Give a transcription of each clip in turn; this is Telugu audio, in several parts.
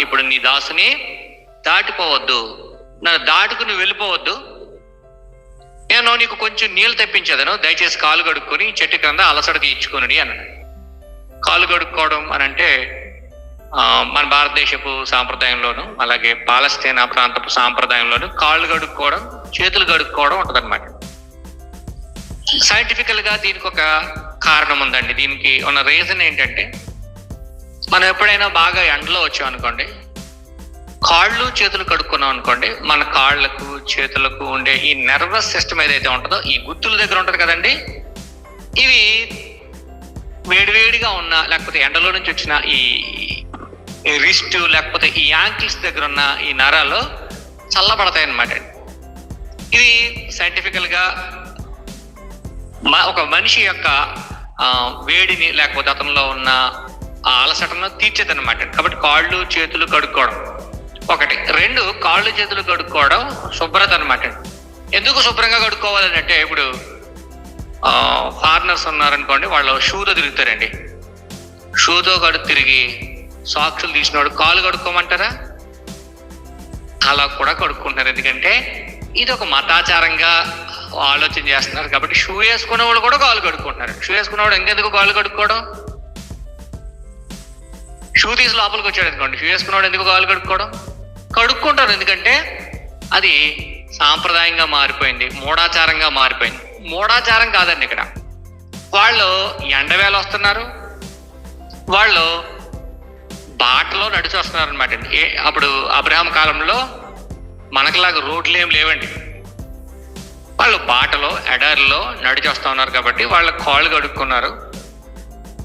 ఇప్పుడు నీ దాసుని దాటిపోవద్దు. నన్ను దాటుకు నువ్వు వెళ్ళిపోవద్దు. నేను నీకు కొంచెం నీళ్ళు తెప్పించేదను. దయచేసి కాలు కడుక్కొని చెట్టు క్రింద అలసట తీర్చుకుని అన్నాడు. కాలు కడుక్కోవడం అని అంటే ఆ, మన భారతదేశపు సాంప్రదాయంలోను అలాగే పాలస్తీనా ప్రాంతపు సాంప్రదాయంలోను కాళ్ళు కడుక్కోవడం చేతులు కడుక్కోవడం ఉంటదన్నమాట. సైంటిఫికల్గా దీనికి ఒక కారణం ఉందండి. దీనికి ఉన్న రీజన్ ఏంటంటే మనం ఎప్పుడైనా బాగా ఎండలో వచ్చాం అనుకోండి కాళ్ళు చేతులు కడుక్కున్నాం అనుకోండి మన కాళ్ళకు చేతులకు ఉండే ఈ నర్వస్ సిస్టమ్ ఏదైతే ఉంటుందో ఈ గుత్తుల దగ్గర ఉంటుంది కదండి ఇవి వేడివేడిగా ఉన్న లేకపోతే ఎండలో నుంచి వచ్చిన ఈ రిస్ట్ లేకపోతే ఈ యాంకిల్స్ దగ్గర ఉన్న ఈ నరాలు చల్లబడతాయి అన్నమాట ఇది సైంటిఫికల్గా ఒక మనిషి యొక్క వేడిని లేకపోతే అతనిలో ఉన్న ఆ అలసటను తీర్చేదన్నమాట. కాబట్టి కాళ్ళు చేతులు కడుక్కోవడం. ఒకటి. రెండు కాళ్ళు చేతులు కడుక్కోవడం శుభ్రత అనమాట ఎందుకు శుభ్రంగా కడుక్కోవాలని అంటే ఇప్పుడు ఫారినర్స్ ఉన్నారనుకోండి వాళ్ళు షూతో తిరుగుతారండి. షూతో కడు తిరిగి సాక్సులు తీసినవాడు కాలు కడుక్కోమంటారా? అలా కూడా కడుక్కుంటున్నారు ఎందుకంటే ఇది ఒక మతాచారంగా ఆలోచన చేస్తున్నారు. కాబట్టి షూ వేసుకునే వాళ్ళు కూడా కాలు కడుక్కుంటున్నారు. షూ వేసుకున్నవాడు ఇంకెందుకు కాలు కడుక్కోవడం? షూ తీసి లోపలికి వచ్చాడు అనుకోండి. షూ వేసుకున్నాడు ఎందుకు కాలు కడుక్కోవడం? కడుక్కుంటారు. ఎందుకంటే అది సాంప్రదాయంగా మారిపోయింది మూఢాచారంగా మారిపోయింది. మూఢాచారం కాదండి ఇక్కడ. వాళ్ళు ఎండవేళ వస్తున్నారు. వాళ్ళు బాటలో నడిచి వస్తున్నారు అనమాట ఏ అప్పుడు అబ్రహాం కాలంలో మనకులాగా రోడ్లు ఏం లేవండి. వాళ్ళు బాటలో ఎడారిలో నడిచి వస్తూ ఉన్నారు కాబట్టి వాళ్ళ కాళ్ళు కడుక్కున్నారు.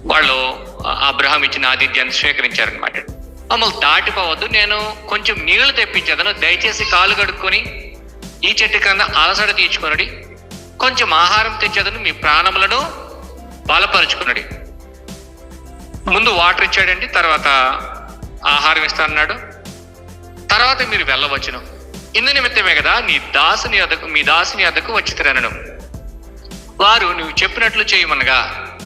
వాళ్ళు అబ్రహాం ఇచ్చిన ఆతిథ్యాన్ని స్వీకరించారనమాట మమ్మల్ని దాటిపోవద్దు నేను కొంచెం నీళ్ళు తెప్పించదను దయచేసి కాలు కడుక్కొని ఈ చెట్టు కింద అలసట తీర్చుకొనడి. కొంచెం ఆహారం తెచ్చేదను మీ ప్రాణములను బలపరుచుకున్నాడు ముందు వాటర్ ఇచ్చాడండి తర్వాత ఆహారం ఇస్తానన్నాడు. తర్వాత మీరు వెళ్ళవచ్చును. ఇందు నిమిత్తమే కదా నీ దాసుని అద్దకు మీ దాసుని అద్దకు వచ్చి తిరనను వారు నువ్వు చెప్పినట్లు చేయమనగా